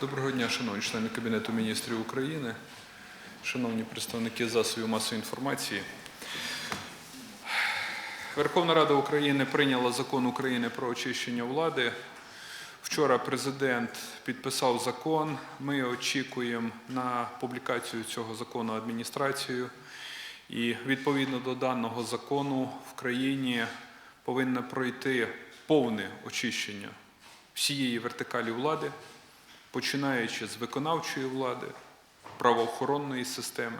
Доброго дня, шановні члени Кабінету міністрів України, шановні представники засобів масової інформації. Верховна Рада України прийняла закон України про очищення влади. Вчора президент підписав закон. Ми очікуємо на публікацію цього закону адміністрацією. І відповідно до даного закону в країні повинно пройти повне очищення всієї вертикалі влади, починаючи з виконавчої влади, правоохоронної системи,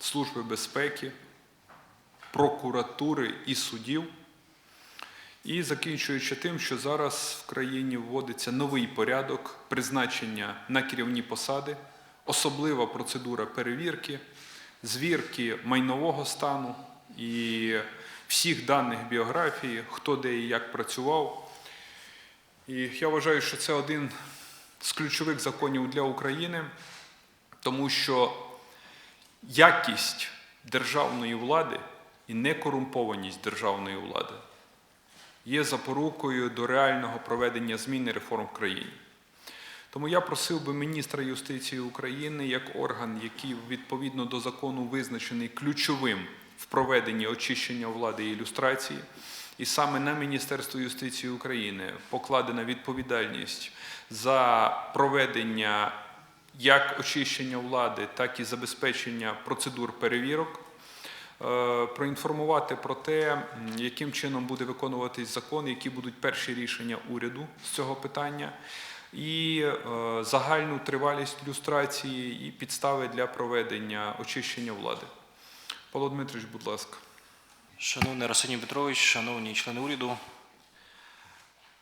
служби безпеки, прокуратури і судів. І закінчуючи тим, що зараз в країні вводиться новий порядок призначення на керівні посади, особлива процедура перевірки, звірки майнового стану і всіх даних біографії, хто де і як працював. І я вважаю, що це один з ключових законів для України, тому що якість державної влади і некорумпованість державної влади є запорукою до реального проведення змін і реформ в країні. Тому я просив би міністра юстиції України як орган, який відповідно до закону визначений ключовим в проведенні очищення влади і ілюстрації, і саме на Міністерство юстиції України покладена відповідальність за проведення як очищення влади, так і забезпечення процедур перевірок. Е, Проінформувати про те, яким чином буде виконуватись закон, які будуть перші рішення уряду з цього питання, і е, загальну тривалість люстрації і підстави для проведення очищення влади. Павло Дмитрович, будь ласка. Шановний Арсеній Петрович, шановні члени уряду,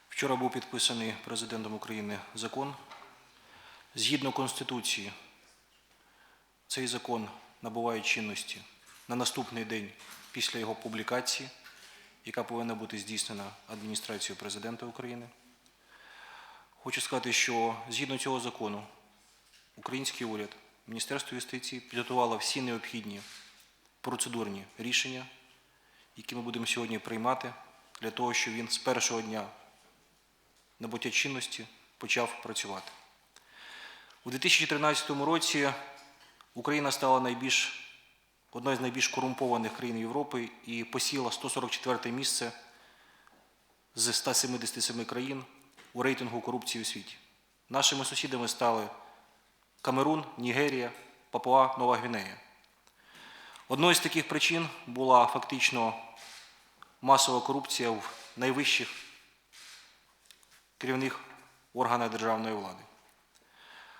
вчора був підписаний президентом України закон. Згідно Конституції, цей закон набуває чинності на наступний день після його публікації, яка повинна бути здійснена адміністрацією президента України. Хочу сказати, що згідно цього закону український уряд, Міністерство юстиції підготувало всі необхідні процедурні рішення які ми будемо сьогодні приймати для того, щоб він з першого дня набуття чинності почав працювати. У 2013 році Україна стала найбільш, одною з найбільш корумпованих країн Європи і посіла 144 місце з 177 країн у рейтингу корупції у світі. Нашими сусідами стали Камерун, Нігерія, Папуа, Нова Гвінея. Одною з таких причин була фактично масова корупція в найвищих керівних органах державної влади.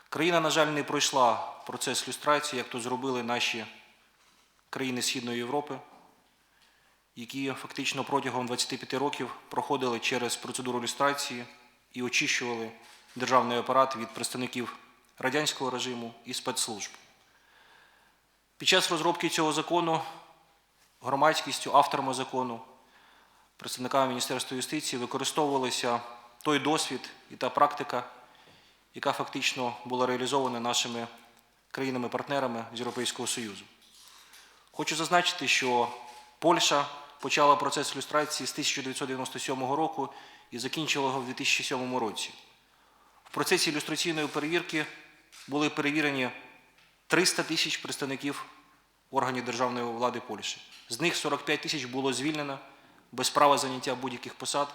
Країна, на жаль, не пройшла процес люстрації, як то зробили наші країни Східної Європи, які фактично протягом 25 років проходили через процедуру люстрації і очищували державний апарат від представників радянського режиму і спецслужб. Під час розробки цього закону громадськістю, авторами закону, представниками Міністерства юстиції використовувалися той досвід і та практика, яка фактично була реалізована нашими країнами-партнерами з Європейського Союзу. Хочу зазначити, що Польща почала процес ілюстрації з 1997 року і закінчила його в 2007 році. В процесі ілюстраційної перевірки були перевірені 300 тисяч представників органів державної влади Польщі. З них 45 тисяч було звільнено без права заняття будь-яких посад,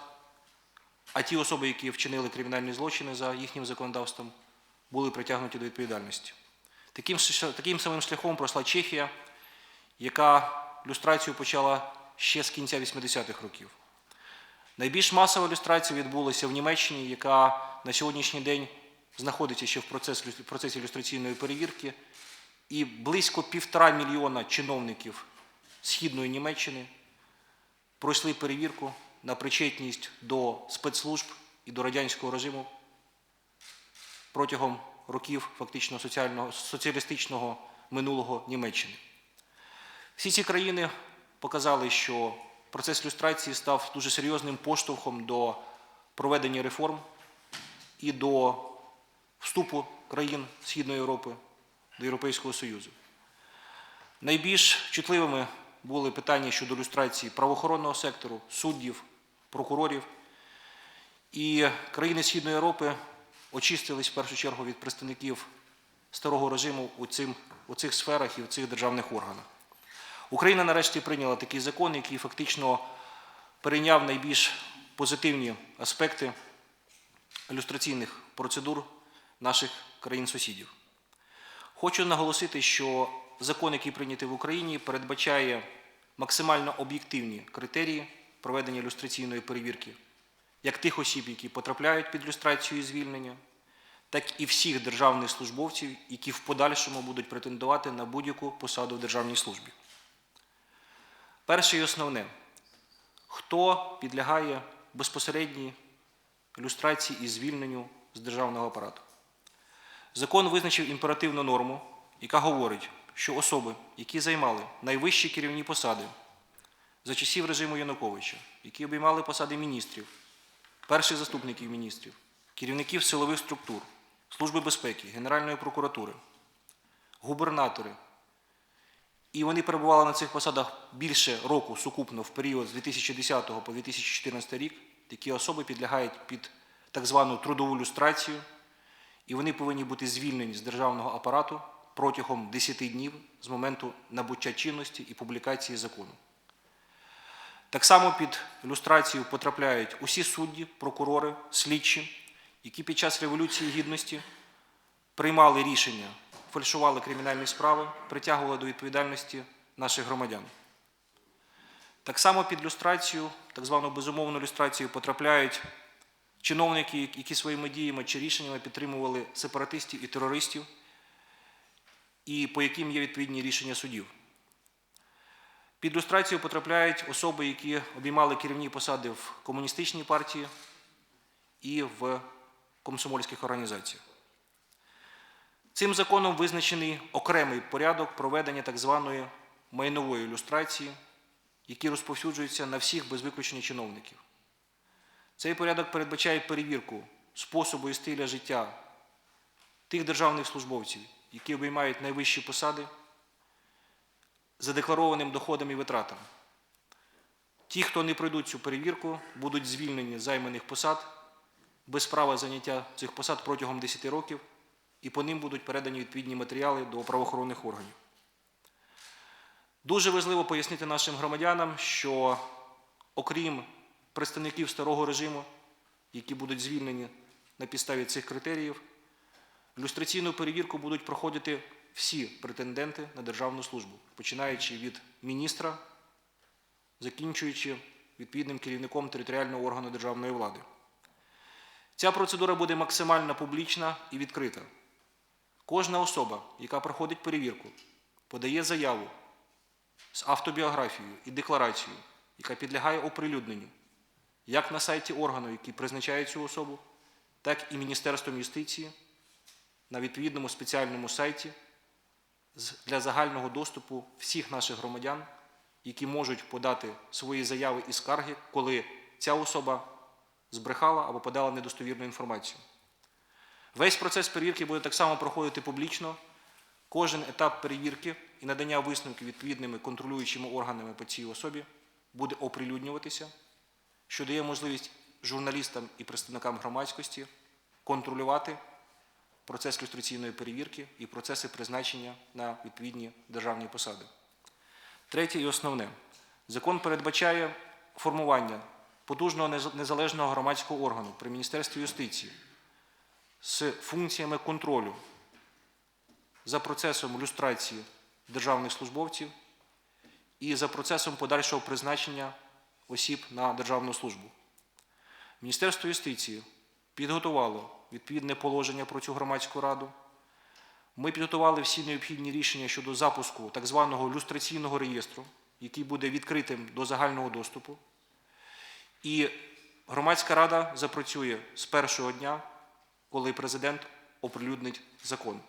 а ті особи, які вчинили кримінальні злочини за їхнім законодавством, були притягнуті до відповідальності. Таким, таким самим шляхом пройшла Чехія, яка люстрацію почала ще з кінця 80-х років. Найбільш масова люстрація відбулася в Німеччині, яка на сьогоднішній день знаходиться ще в процес- в процесі ілюстраційної перевірки, і близько півтора мільйона чиновників Східної Німеччини пройшли перевірку на причетність до спецслужб і до радянського режиму протягом років фактично соціального, соціалістичного минулого Німеччини. Всі ці країни показали, що процес люстрації став дуже серйозним поштовхом до проведення реформ і до вступу країн Східної Європи до Європейського Союзу. Найбільш чутливими були питання щодо люстрації правоохоронного сектору, суддів, прокурорів. І країни Східної Європи очистились в першу чергу від представників старого режиму у, цим, у цих сферах і в цих державних органах. Україна нарешті прийняла такий закон, який фактично перейняв найбільш позитивні аспекти ілюстраційних процедур наших країн-сусідів. Хочу наголосити, що закон, який прийнятий в Україні, передбачає максимально об'єктивні критерії проведення ілюстраційної перевірки як тих осіб, які потрапляють під люстрацію і звільнення, так і всіх державних службовців, які в подальшому будуть претендувати на будь-яку посаду в державній службі. Перше і основне, хто підлягає безпосередній ілюстрації і звільненню з державного апарату. Закон визначив імперативну норму, яка говорить, що особи, які займали найвищі керівні посади за часів режиму Януковича, які обіймали посади міністрів, перших заступників міністрів, керівників силових структур, Служби безпеки, Генеральної прокуратури, губернатори, і вони перебували на цих посадах більше року сукупно в період з 2010 по 2014 рік, такі особи підлягають під так звану трудову люстрацію, і вони повинні бути звільнені з державного апарату протягом 10 днів з моменту набуття чинності і публікації закону. Так само під ілюстрацію потрапляють усі судді, прокурори, слідчі, які під час Революції Гідності приймали рішення, фальшували кримінальні справи, притягували до відповідальності наших громадян. Так само під люстрацію, так звану безумовну люстрацію, потрапляють чиновники, які своїми діями чи рішеннями підтримували сепаратистів і терористів, і по яким є відповідні рішення судів. Під люстрацію потрапляють особи, які обіймали керівні посади в комуністичній партії і в комсомольських організаціях. Цим законом визначений окремий порядок проведення так званої майнової люстрації, який розповсюджується на всіх без виключення чиновників. Цей порядок передбачає перевірку способу і стиля життя тих державних службовців, які обіймають найвищі посади, задекларованим доходом і витратами. Ті, хто не пройдуть цю перевірку, будуть звільнені з займаних посад без права заняття цих посад протягом 10 років, і по ним будуть передані відповідні матеріали до правоохоронних органів. Дуже важливо пояснити нашим громадянам, що окрім представників старого режиму, які будуть звільнені на підставі цих критеріїв, люстраційну перевірку будуть проходити всі претенденти на державну службу, починаючи від міністра, закінчуючи відповідним керівником територіального органу державної влади. Ця процедура буде максимально публічна і відкрита. Кожна особа, яка проходить перевірку, подає заяву з автобіографією і декларацією, яка підлягає оприлюдненню як на сайті органу, який призначає цю особу, так і Міністерством юстиції на відповідному спеціальному сайті для загального доступу всіх наших громадян, які можуть подати свої заяви і скарги, коли ця особа збрехала або подала недостовірну інформацію. Весь процес перевірки буде так само проходити публічно. Кожен етап перевірки і надання висновків відповідними контролюючими органами по цій особі буде оприлюднюватися, що дає можливість журналістам і представникам громадськості контролювати процес люстраційної перевірки і процеси призначення на відповідні державні посади. Третє і основне. Закон передбачає формування потужного незалежного громадського органу при Міністерстві юстиції з функціями контролю за процесом люстрації державних службовців і за процесом подальшого призначення осіб на державну службу. Міністерство юстиції підготувало відповідне положення про цю громадську раду. Ми підготували всі необхідні рішення щодо запуску так званого люстраційного реєстру, який буде відкритим до загального доступу. І громадська рада запрацює з першого дня, коли президент оприлюднить закон.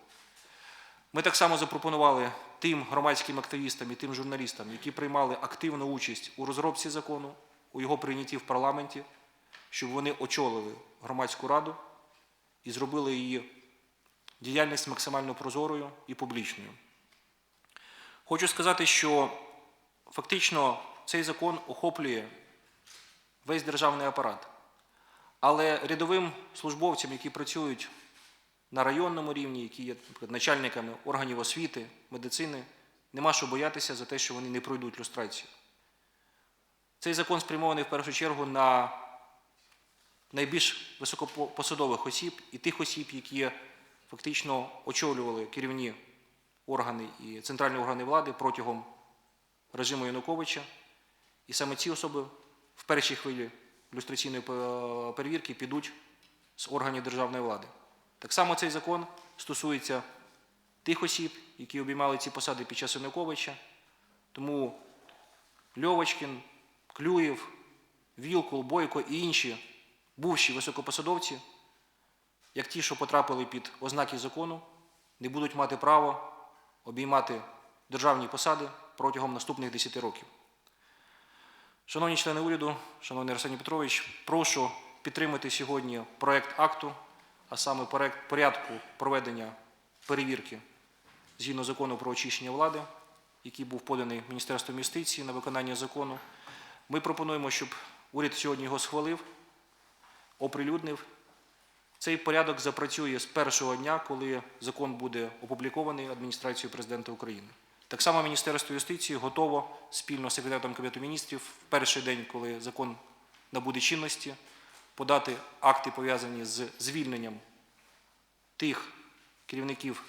Ми так само запропонували тим громадським активістам і тим журналістам, які приймали активну участь у розробці закону, у його прийнятті в парламенті, щоб вони очолили громадську раду і зробили її діяльність максимально прозорою і публічною. Хочу сказати, що фактично цей закон охоплює весь державний апарат. Але рядовим службовцям, які працюють на районному рівні, які є наприклад, начальниками органів освіти, медицини, нема що боятися за те, що вони не пройдуть люстрацію. Цей закон спрямований в першу чергу на найбільш високопосадових осіб і тих осіб, які фактично очолювали керівні органи і центральні органи влади протягом режиму Януковича. І саме ці особи в першій хвилі люстраційної е, перевірки підуть з органів державної влади. Так само цей закон стосується тих осіб, які обіймали ці посади під час Януковича. Тому Льовочкін, Клюєв, Вілкул, Бойко і інші бувші високопосадовці, як ті, що потрапили під ознаки закону, не будуть мати право обіймати державні посади протягом наступних 10 років. Шановні члени уряду, шановний Арсеній Петрович, прошу підтримати сьогодні проект акту, а саме порядку проведення перевірки згідно закону про очищення влади, який був поданий Міністерством юстиції на виконання закону. Ми пропонуємо, щоб уряд сьогодні його схвалив, оприлюднив. Цей порядок запрацює з першого дня, коли закон буде опублікований адміністрацією президента України. Так само Міністерство юстиції готово спільно з секретарем Кабінету міністрів в перший день, коли закон набуде чинності, подати акти, пов'язані з звільненням тих керівників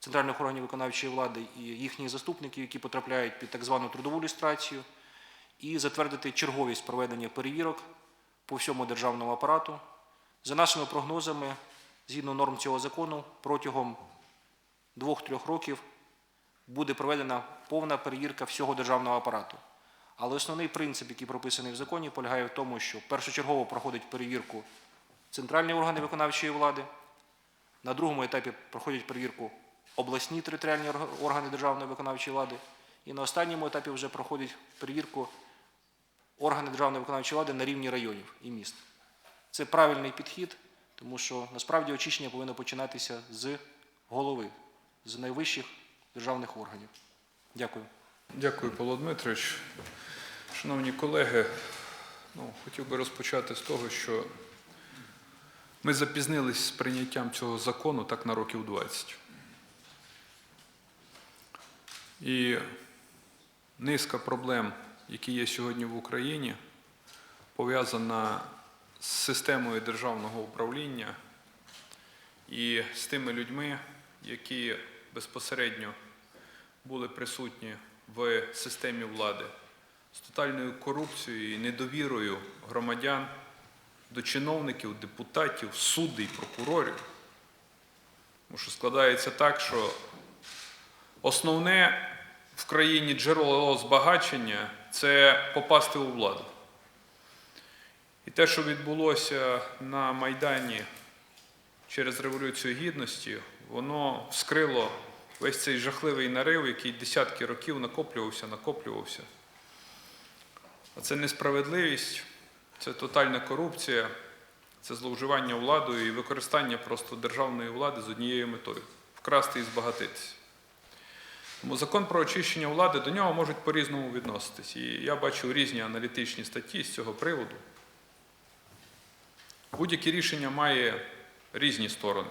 центральних органів виконавчої влади і їхніх заступників, які потрапляють під так звану трудову люстрацію, і затвердити черговість проведення перевірок по всьому державному апарату. За нашими прогнозами, згідно норм цього закону, протягом двох-трьох років буде проведена повна перевірка всього державного апарату. Але основний принцип, який прописаний в законі, полягає в тому, що першочергово проходить перевірку центральні органи виконавчої влади, на другому етапі проходять перевірку обласні територіальні органи державної виконавчої влади, і на останньому етапі вже проходять перевірку органи державної виконавчої влади на рівні районів і міст. Це правильний підхід, тому що насправді очищення повинно починатися з голови, з найвищих державних органів. Дякую. Дякую, Павло Дмитрович. Шановні колеги, ну, хотів би розпочати з того, що ми запізнились з прийняттям цього закону так на років 20. І низка проблем, які є сьогодні в Україні, пов'язана з системою державного управління і з тими людьми, які безпосередньо були присутні в системі влади з тотальною корупцією і недовірою громадян до чиновників, депутатів, суддів, прокурорів. Тому що складається так, що основне в країні джерело збагачення це попасти у владу. І те, що відбулося на Майдані через Революцію Гідності, воно вскрило весь цей жахливий нарив, який десятки років накоплювався, накоплювався. А це несправедливість, це тотальна корупція, це зловживання владою і використання просто державної влади з однією метою вкрасти і збагатитися. Тому закон про очищення влади до нього можуть по-різному відноситись. І я бачу різні аналітичні статті з цього приводу. Будь-яке рішення має різні сторони.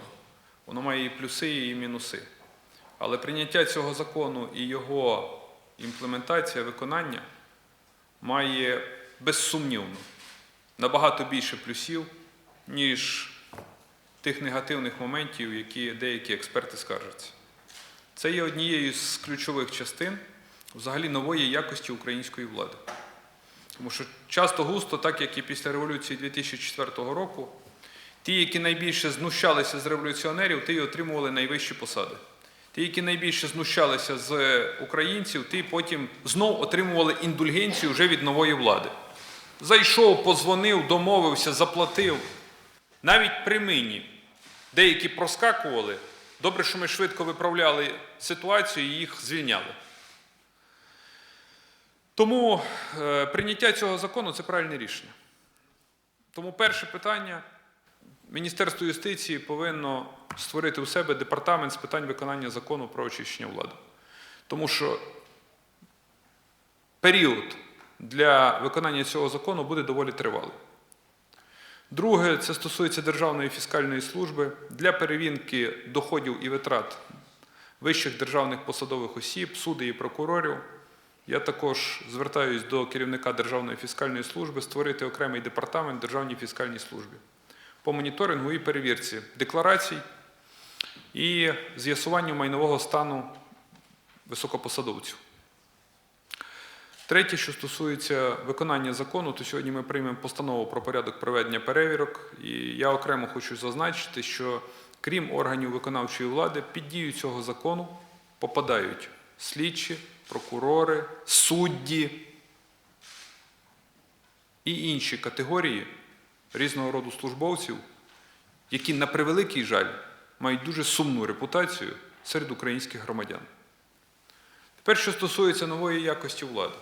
Воно має і плюси, і мінуси. Але прийняття цього закону і його імплементація, виконання має безсумнівно набагато більше плюсів, ніж тих негативних моментів, які деякі експерти скаржаться. Це є однією з ключових частин взагалі нової якості української влади. Тому що часто густо, так як і після революції 2004 року, ті, які найбільше знущалися з революціонерів, ті й отримували найвищі посади. Ті, які найбільше знущалися з українців, ті потім знов отримували індульгенцію вже від нової влади. Зайшов, позвонив, домовився, заплатив. Навіть при мені деякі проскакували. Добре, що ми швидко виправляли ситуацію і їх звільняли. Тому е, прийняття цього закону це правильне рішення. Тому перше питання: Міністерство юстиції повинно створити у себе департамент з питань виконання закону про очищення влади. Тому що період для виконання цього закону буде доволі тривалий. Друге, це стосується Державної фіскальної служби для перевірки доходів і витрат вищих державних посадових осіб, суддів і прокурорів. Я також звертаюсь до керівника Державної фіскальної служби створити окремий департамент Державній фіскальній службі по моніторингу і перевірці декларацій і з'ясуванню майнового стану високопосадовців. Третє, що стосується виконання закону, то сьогодні ми приймемо постанову про порядок проведення перевірок. І я окремо хочу зазначити, що крім органів виконавчої влади, під дію цього закону попадають слідчі, прокурори, судді і інші категорії різного роду службовців, які, на превеликий жаль, мають дуже сумну репутацію серед українських громадян. Тепер, що стосується нової якості влади.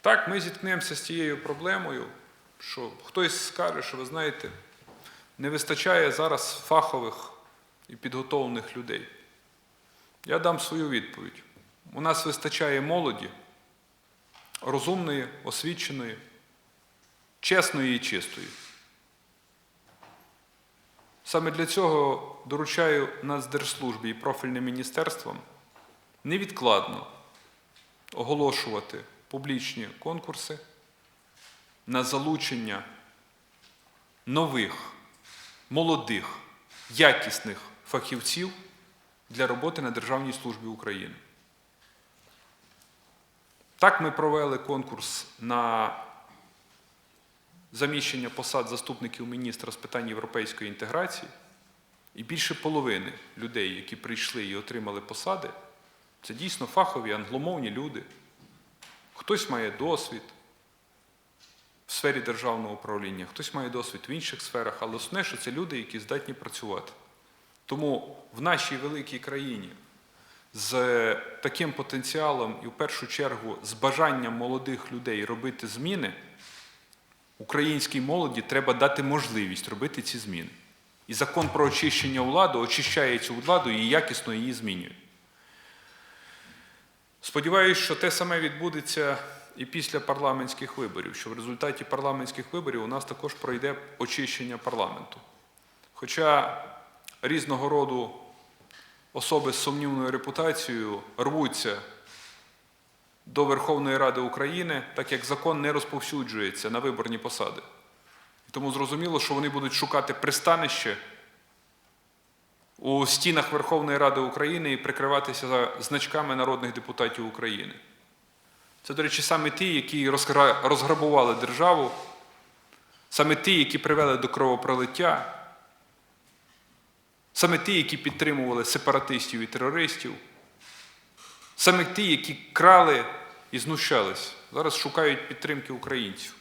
Так, ми зіткнемося з тією проблемою, що хтось скаже, що ви знаєте, не вистачає зараз фахових і підготовлених людей. Я дам свою відповідь. У нас вистачає молоді, розумної, освіченої, чесної і чистої. Саме для цього доручаю Нацдержслужбі і профільним міністерствам невідкладно оголошувати публічні конкурси на залучення нових, молодих, якісних фахівців для роботи на Державній службі України. Так ми провели конкурс на заміщення посад заступників міністра з питань європейської інтеграції, і більше половини людей, які прийшли і отримали посади, це дійсно фахові англомовні люди. Хтось має досвід в сфері державного управління, хтось має досвід в інших сферах, але основне, що це люди, які здатні працювати. Тому в нашій великій країні з таким потенціалом і в першу чергу з бажанням молодих людей робити зміни, українській молоді треба дати можливість робити ці зміни. І закон про очищення влади очищає цю владу і якісно її змінює. Сподіваюсь, що те саме відбудеться і після парламентських виборів, що в результаті парламентських виборів у нас також пройде очищення парламенту. Хоча різного роду особи з сумнівною репутацією рвуться до Верховної Ради України, так як закон не розповсюджується на виборні посади. І Тому зрозуміло, що вони будуть шукати пристанище у стінах Верховної Ради України і прикриватися значками народних депутатів України. Це, до речі, саме ті, які розграбували державу, саме ті, які привели до кровопролиття, саме ті, які підтримували сепаратистів і терористів, саме ті, які крали і знущались, зараз шукають підтримки українців.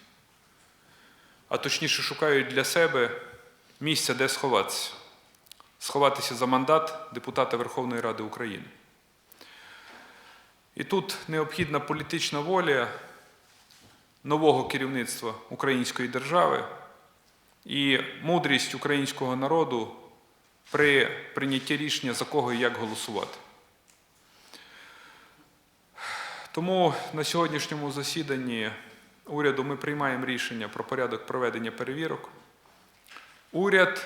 А точніше шукають для себе місця, де сховатися. Сховатися за мандат депутата Верховної Ради України. І тут необхідна політична воля нового керівництва української держави і мудрість українського народу при прийнятті рішення за кого і як голосувати. Тому на сьогоднішньому засіданні уряду ми приймаємо рішення про порядок проведення перевірок. Уряд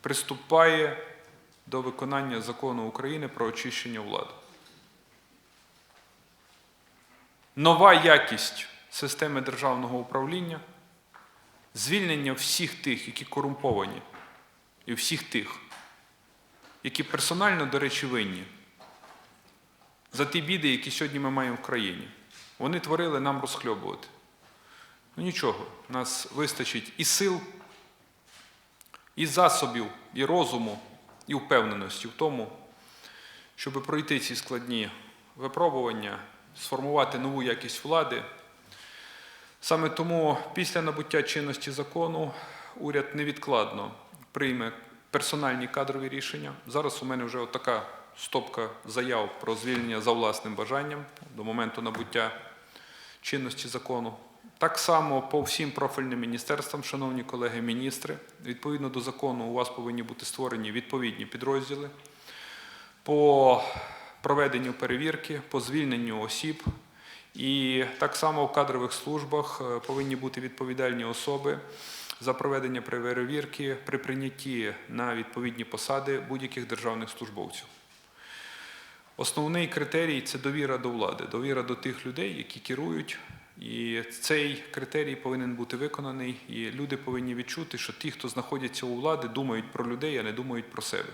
приступає до виконання закону України про очищення влади. Нова якість системи державного управління, звільнення всіх тих, які корумповані, і всіх тих, які персонально, до речі, винні за ті біди, які сьогодні ми маємо в країні. Вони творили нам розхльобувати. Ну нічого, нас вистачить і сил, і засобів, і розуму, і впевненості в тому, щоб пройти ці складні випробування, сформувати нову якість влади. Саме тому після набуття чинності закону уряд невідкладно прийме персональні кадрові рішення. Зараз у мене вже така стопка заяв про звільнення за власним бажанням до моменту набуття чинності закону. Так само по всім профільним міністерствам, шановні колеги міністри, відповідно до закону, у вас повинні бути створені відповідні підрозділи по проведенню перевірки, по звільненню осіб І так само в кадрових службах е, повинні бути відповідальні особи за проведення перевірки при прийнятті на відповідні посади будь-яких державних службовців. Основний критерій це довіра до влади, довіра до тих людей, які керують. І цей критерій повинен бути виконаний, і люди повинні відчути, що ті, хто знаходяться у влади, думають про людей, а не думають про себе.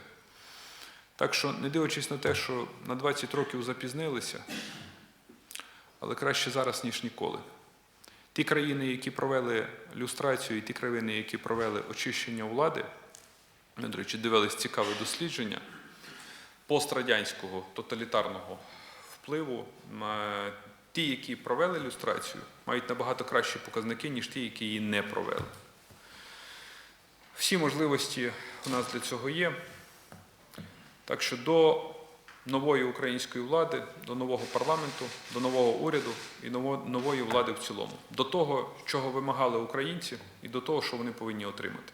Так що, не дивлячись на те, що на 20 років запізнилися, але краще зараз, ніж ніколи. Ті країни, які провели люстрацію, і ті країни, які провели очищення влади, ми, до речі, дивились цікаве дослідження пострадянського тоталітарного впливу. М, Ті, які провели люстрацію, мають набагато кращі показники, ніж ті, які її не провели. Всі можливості у нас для цього є. Так що до нової української влади, до нового парламенту, до нового уряду і нової влади в цілому, до того, чого вимагали українці, і до того, що вони повинні отримати.